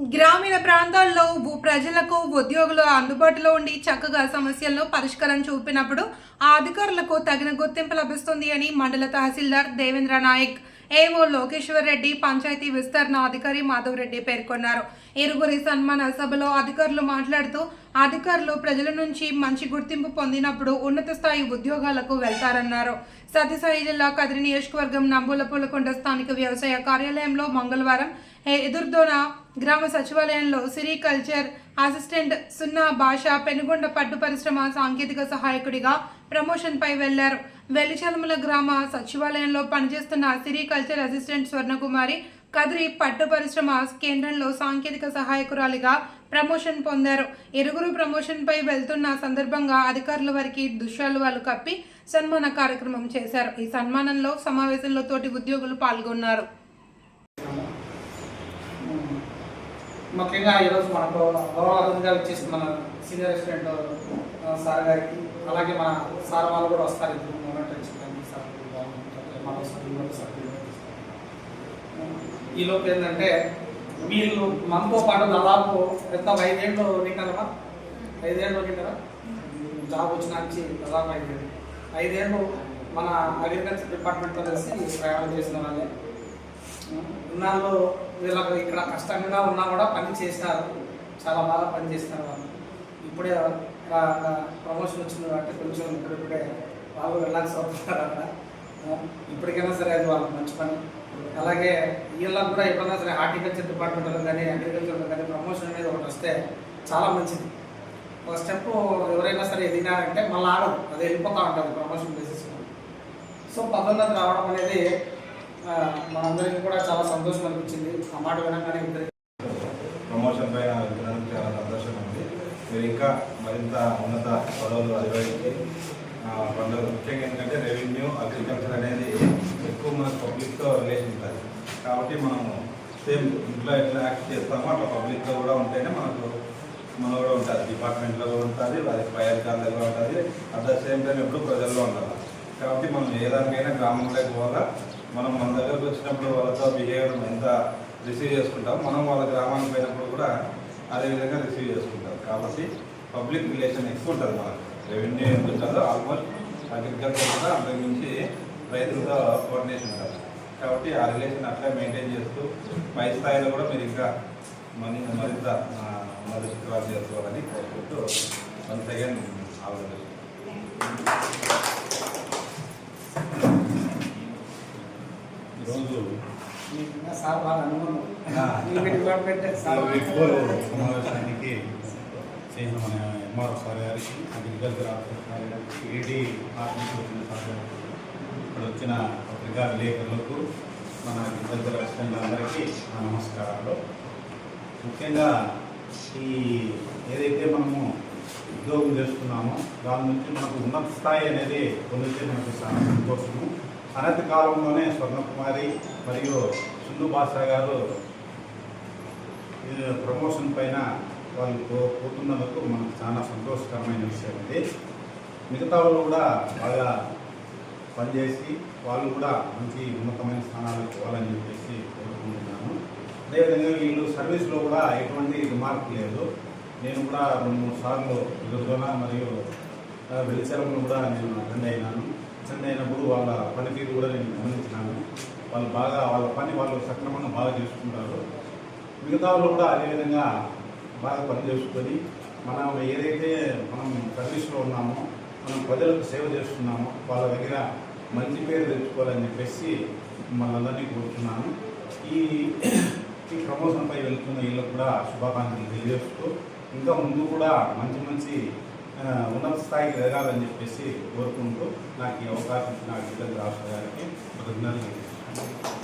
గ్రామీణ ప్రాంతాల్లో ప్రజలకు ఉద్యోగులు అందుబాటులో ఉండి చక్కగా సమస్యలను పరిష్కారం చూపినప్పుడు ఆ అధికారులకు తగిన గుర్తింపు లభిస్తుంది అని మండల తహసీల్దార్ దేవేంద్ర నాయక్ ఏఓ లోకేశ్వర్ రెడ్డి పంచాయతీ విస్తరణ అధికారి మాధవ్ రెడ్డి పేర్కొన్నారు. ఇరుగురి సన్మాన సభలో అధికారులు మాట్లాడుతూ అధికారులు ప్రజల నుంచి మంచి గుర్తింపు పొందినప్పుడు ఉన్నత స్థాయి ఉద్యోగాలకు వెళ్తారన్నారు. సత్యసాయి జిల్లా కదిరి నియోజకవర్గం నంబూలపూలకొండ స్థానిక వ్యవసాయ కార్యాలయంలో మంగళవారం ఎదుర్దోన గ్రామ సచివాలయంలో సిరికల్చర్ అసిస్టెంట్ సున్నా భాష పెనుగొండ పట్టు పరిశ్రమ సాంకేతిక సహాయకుడిగా ప్రమోషన్పై వెళ్ళారు. వెల్లిచలముల గ్రామ సచివాలయంలో పనిచేస్తున్న సిరికల్చర్ అసిస్టెంట్ స్వర్ణకుమారి కదిరి పట్టు పరిశ్రమ కేంద్రంలో సాంకేతిక సహాయకురాలిగా ప్రమోషన్ పొందారు. ఇరుగురు ప్రమోషన్పై వెళ్తున్న సందర్భంగా అధికారుల వారికి దుశ్శాలువాలు కప్పి సన్మాన కార్యక్రమం చేశారు. ఈ సన్మానంలో సమావేశంలో తోటి ఉద్యోగులు పాల్గొన్నారు. ముఖ్యంగా ఈరోజు మనకు గౌరవ అతిథిగా వచ్చేసి మన సీనియర్ రెసిడెంట్ సార్ గారికి అలాగే మన సార్ వాళ్ళు కూడా వస్తారు. ఇప్పుడు మూమెంట్ వచ్చి సార్. బాగుంటుంది మన ఈలోపు ఈ లోపు ఏంటంటే వీళ్ళు మనతో పాటు దాదాపు ఎంత ఐదేళ్ళు నింటారమ్మా ఐదేళ్ళు నింటారా జాబ్ వచ్చిన నుంచి దాదాపు ఐదేళ్ళు. ఐదేళ్ళు మన అగ్రికల్చర్ డిపార్ట్మెంట్లో కలిసి ప్రయాణం చేసిన వాళ్ళే. ఇన్నాళ్ళు వీళ్ళకు ఇక్కడ కష్టంగా ఉన్నా కూడా పని చేసినారు చాలా బాగా పని చేసినారు వాళ్ళు. ఇప్పుడే ప్రమోషన్ వచ్చింది కాబట్టి కొంచెం ఇప్పుడిప్పుడే వాళ్ళు వెళ్ళాల్సి అవుతున్నారు అక్కడ ఇప్పటికైనా సరే అది వాళ్ళకి మంచి పని. అలాగే వీళ్ళకు కూడా ఎప్పుడైనా సరే హార్టికల్చర్ డిపార్ట్మెంట్లో కానీ అగ్రికల్చర్లో కానీ ప్రమోషన్ అనేది ఒకటి వస్తే చాలా మంచిది. ఒక స్టెప్ ఎవరైనా సరే ఎదిగినారంటే మళ్ళీ ఆడదు అది వెళ్ళిపోతూ ఉంటుంది ప్రమోషన్ బేసిస్ సో పదోన్నతి రావడం అనేది మనందరికీ కూడా చాలా సంతోషం అనిపించింది. ఆ మాట వినగానే ఇద్దరికి ప్రమోషన్ పైన వెళ్తున్నందుకు చాలా సంతోషంగా ఉంది. మీరు ఇంకా మరింత ఉన్నత పదవులు అధివరికి పండుగ ముఖ్యంగా ఏంటంటే రెవెన్యూ అగ్రికల్చర్ అనేది మనకు పబ్లిక్తో రిలేషన్ ఉంటుంది కాబట్టి మనము సేమ్ ఇంట్లో ఎట్లా యాక్ట్ చేస్తామో అట్లా పబ్లిక్తో కూడా ఉంటేనే మనకు మన కూడా ఉంటుంది. డిపార్ట్మెంట్లో కూడా ఉంటుంది అది పై అధికారులు ఉంటుంది. అట్ ద సేమ్ టైం ఎప్పుడు ప్రజల్లో ఉండాలి. కాబట్టి మనం ఏ దానికైనా గ్రామంలోకి పోవాలా? మనం మన దగ్గరకు వచ్చినప్పుడు వాళ్ళతో బిహేవియర్ ఎంత రిసీవ్ చేసుకుంటాం? మనం వాళ్ళ గ్రామానికి పోయినప్పుడు కూడా అదే విధంగా రిసీవ్ చేసుకుంటాం. కాబట్టి పబ్లిక్ రిలేషన్ ఎక్కువ ఉంటుంది మనకు. రెవెన్యూ ఎంత ఉంటుందో ఆల్మోస్ట్ అగ్రికల్చర్ కూడా అంతకుమించి రైతులతో కోఆర్డినేషన్ ఉంటుంది కాబట్టి ఆ రిలేషన్ అట్లా మెయింటైన్ చేస్తూ పై స్థాయిలో కూడా మీరు ఇంకా మనీ మరింత ఉన్నత శిఖరాలు చేసుకోవాలని కోరుకుంటూ వన్ సెకండ్ ఆలోచన ఈరోజు సమావేశానికి చేసిన మన ఎంఆర్ఓ సార్ గారికి అగ్రికల్చర్ ఆఫీసర్ సార్ గారికి ఈడీ ఆఫీస్ వచ్చిన సార్ గారికి ఇక్కడ వచ్చిన పత్రికా విలేకరులకు మన అగ్రికల్చర్ అసిస్టెంట్ అందరికీ నా నమస్కారాలు. ముఖ్యంగా ఈ ఏదైతే మనము ఉద్యోగం చేస్తున్నామో దాని నుంచి మనకు ఉన్నత స్థాయి అనేది పొందితే మనకు చాలా సంతోషము. అనతి కాలంలోనే స్వర్ణకుమారి మరియు సుందు బాషా గారు ప్రమోషన్ పైన వాళ్ళు పోతున్నందుకు మనకు చాలా సంతోషకరమైన విషయం ఇది మిగతా వాళ్ళు కూడా బాగా పనిచేసి వాళ్ళు కూడా మంచి ఉన్నతమైన స్థానాలకు పోవాలని చెప్పేసి కోరుకుంటున్నాను. అదేవిధంగా వీళ్ళు సర్వీస్లో కూడా ఎటువంటి రిమార్క్ లేదు. నేను కూడా రెండు మూడు సార్లు ఎదురుదోన మరియు వెలిచరంలో కూడా నేను అటెండ్ అయినాను. అటెండ్ అయినప్పుడు వాళ్ళ పనితీరు కూడా నేను గమనించినాను. వాళ్ళు బాగా వాళ్ళ పని వాళ్ళు సక్రమంగా బాగా చేసుకుంటారు. మిగతా వాళ్ళు కూడా అదేవిధంగా బాగా పని చేసుకొని మనం ఏదైతే మనం సర్వీస్లో ఉన్నామో మనం ప్రజలకు సేవ చేస్తున్నాము వాళ్ళ దగ్గర మంచి పేరు తెచ్చుకోవాలని చెప్పేసి మిమ్మల్ని అందరినీ కోరుతున్నాను. ఈ ఈ ప్రమోషన్పై వెళ్తున్న వీళ్ళకు కూడా శుభాకాంక్షలు తెలియజేస్తూ ఇంకా ముందు కూడా మంచి మంచి ఉన్నత స్థాయికి ఎదగాలని చెప్పేసి కోరుకుంటూ నాకు ఈ అవకాశం ఇచ్చిన అగ్రికల్చర్ రాష్ట్ర గారికి కృతజ్ఞతలు